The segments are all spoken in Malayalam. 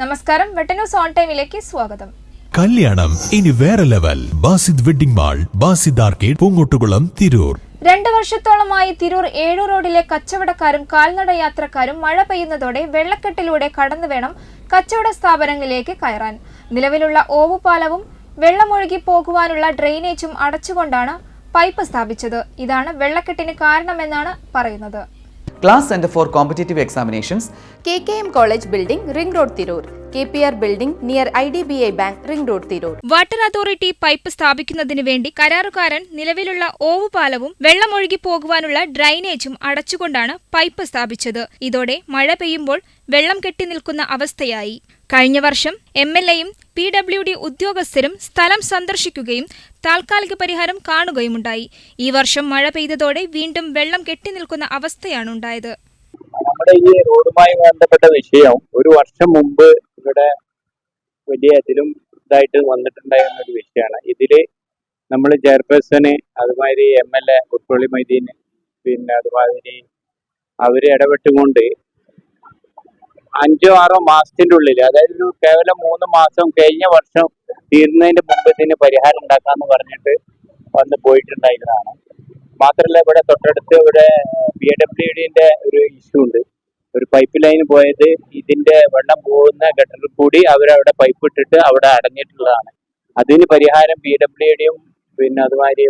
നമസ്കാരം. വെട്ടന്യൂസ് ഓൺ ടൈമിലേക്ക് സ്വാഗതം. കല്യാണം. ഇനി വേറെ level. Basid wedding mall Basid arcade Poongottukulam Tirur. രണ്ട് വർഷത്തോളമായി തിരൂർ ഏഴു റോഡിലെ കച്ചവടക്കാരും കാൽനട യാത്രക്കാരും മഴ പെയ്യുന്നതോടെ വെള്ളക്കെട്ടിലൂടെ കടന്നു വേണം കച്ചവട സ്ഥാപനങ്ങളിലേക്ക് കയറാൻ. നിലവിലുള്ള ഓവുപാലവും വെള്ളമൊഴുകി പോകുവാനുള്ള ഡ്രെയിനേജും അടച്ചുകൊണ്ടാണ് പൈപ്പ് സ്ഥാപിച്ചത്. ഇതാണ് വെള്ളക്കെട്ടിന് കാരണമെന്നാണ് പറയുന്നത്. Class Center for Competitive Examinations, K K M college building ring road Tirur K P R building near I D B I bank ring road Tirur. Water authority pipe സ്ഥാപിക്കുന്നതിന് വേണ്ടി കരാറുകാരൻ നിലവിലുള്ള ഓവുപാലവും വെള്ളമൊഴുകി പോകുവാനുള്ള ഡ്രൈനേജും അടച്ചുകൊണ്ടാണ് പൈപ്പ് സ്ഥാപിച്ചത്. ഇതോടെ മഴ പെയ്യുമ്പോൾ വെള്ളം കെട്ടി നിൽക്കുന്ന അവസ്ഥയായി. കഴിഞ്ഞ വർഷം എം എൽ എയും പി ഡബ്ല്യു ഡി ഉദ്യോഗസ്ഥരും സ്ഥലം സന്ദർശിക്കുകയും താൽക്കാലിക പരിഹാരം കാണുകയുമുണ്ടായി. ഈ വർഷം മഴ പെയ്തതോടെ വീണ്ടും വെള്ളം കെട്ടി നിൽക്കുന്ന അവസ്ഥയാണ് ഉണ്ടായത്. നമ്മുടെ ഈ റോഡുമായി ബന്ധപ്പെട്ട വിഷയം ഒരു വർഷം മുമ്പ് ഇവിടെ വലിയ ഇതിലും ഇതായിട്ട് വന്നിട്ടുണ്ടായിരുന്ന ഒരു വിഷയമാണ്. ഇതിൽ നമ്മൾ ചെയർപേഴ്സണ് അതുമാതിരി M L A Kuttoli Maideen പിന്നെ അതുമാതിരി അവർ ഇടപെട്ടുകൊണ്ട് അഞ്ചോ ആറോ മാസത്തിന്റെ ഉള്ളിൽ അതായത് ഒരു കേവലം മൂന്ന് മാസം കഴിഞ്ഞ വർഷം തീരുന്നതിന് മുമ്പ് ഇതിന് പരിഹാരം ഉണ്ടാക്കാന്ന് പറഞ്ഞിട്ട് വന്ന് പോയിട്ടുണ്ടായിരുന്നതാണ്. മാത്രമല്ല ഇവിടെ തൊട്ടടുത്ത് ഇവിടെ പി ഡബ്ല്യു ഡിന്റെ ഒരു ഇഷ്യൂ ഉണ്ട്. പൈപ്പ് ലൈൻ പോയത് ഇതിന്റെ വെള്ളം പോകുന്ന ഗട്ടറിൽ കൂടി അവരവിടെ പൈപ്പ് ഇട്ടിട്ട് അവിടെ അടഞ്ഞിട്ടുള്ളതാണ്. അതിന് പരിഹാരം പി ഡബ്ല്യു ഡിയും പിന്നെ അതുമാതിരി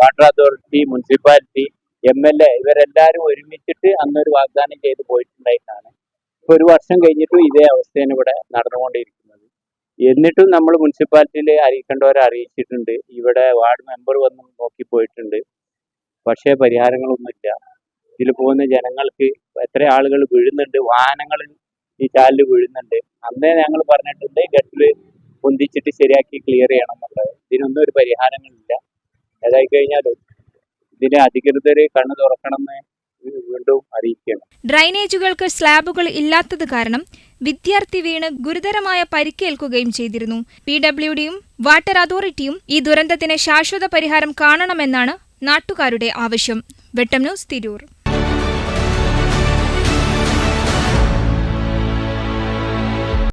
water authority municipality M L A ഇവരെല്ലാവരും ഒരുമിച്ചിട്ട് അന്നൊരു വാഗ്ദാനം ചെയ്ത് പോയിട്ടുണ്ടായിട്ടാണ്. ഇപ്പൊ ഒരു വർഷം കഴിഞ്ഞിട്ടും ഇതേ അവസ്ഥയാണ് ഇവിടെ നടന്നുകൊണ്ടിരിക്കുന്നത്. എന്നിട്ടും നമ്മൾ മുനിസിപ്പാലിറ്റിയിൽ അറിയിക്കേണ്ടവരെ അറിയിച്ചിട്ടുണ്ട്. ഇവിടെ വാർഡ് മെമ്പർ വന്ന് നോക്കി പോയിട്ടുണ്ട് പക്ഷേ പരിഹാരങ്ങളൊന്നുമില്ല. ഇതിൽ പോകുന്ന ജനങ്ങൾക്ക് എത്ര ആളുകൾ വീഴുന്നുണ്ട് വാഹനങ്ങൾ ഈ ചാലിൽ വീഴുന്നുണ്ട്. അന്നേ ഞങ്ങൾ പറഞ്ഞിട്ടുണ്ട് ഗട്ടിൽ പൊന്തിച്ചിട്ട് ശരിയാക്കി ക്ലിയർ ചെയ്യണം എന്നുള്ളത് ഇതിനൊന്നും ഒരു പരിഹാരങ്ങളില്ല. ഏതായി കഴിഞ്ഞാലും ഇതിനെ അധികൃതർ കണ്ണു തുറക്കണമെന്ന് വീണ്ടും അറിയിക്കണം ഡ്രൈനേജുകൾക്ക് സ്ലാബുകൾ ഇല്ലാത്തത് കാരണം വിദ്യാർത്ഥി വീണ് ഗുരുതരമായ പരിക്കേൽക്കുകയും ചെയ്തിരുന്നു. പി ഡബ്ല്യു ഡിയും വാട്ടർ അതോറിറ്റിയും ഈ ദുരന്തത്തിന് ശാശ്വത പരിഹാരം കാണണമെന്നാണ് നാട്ടുകാരുടെ ആവശ്യം. വെട്ടം ന്യൂസ് തിരൂർ.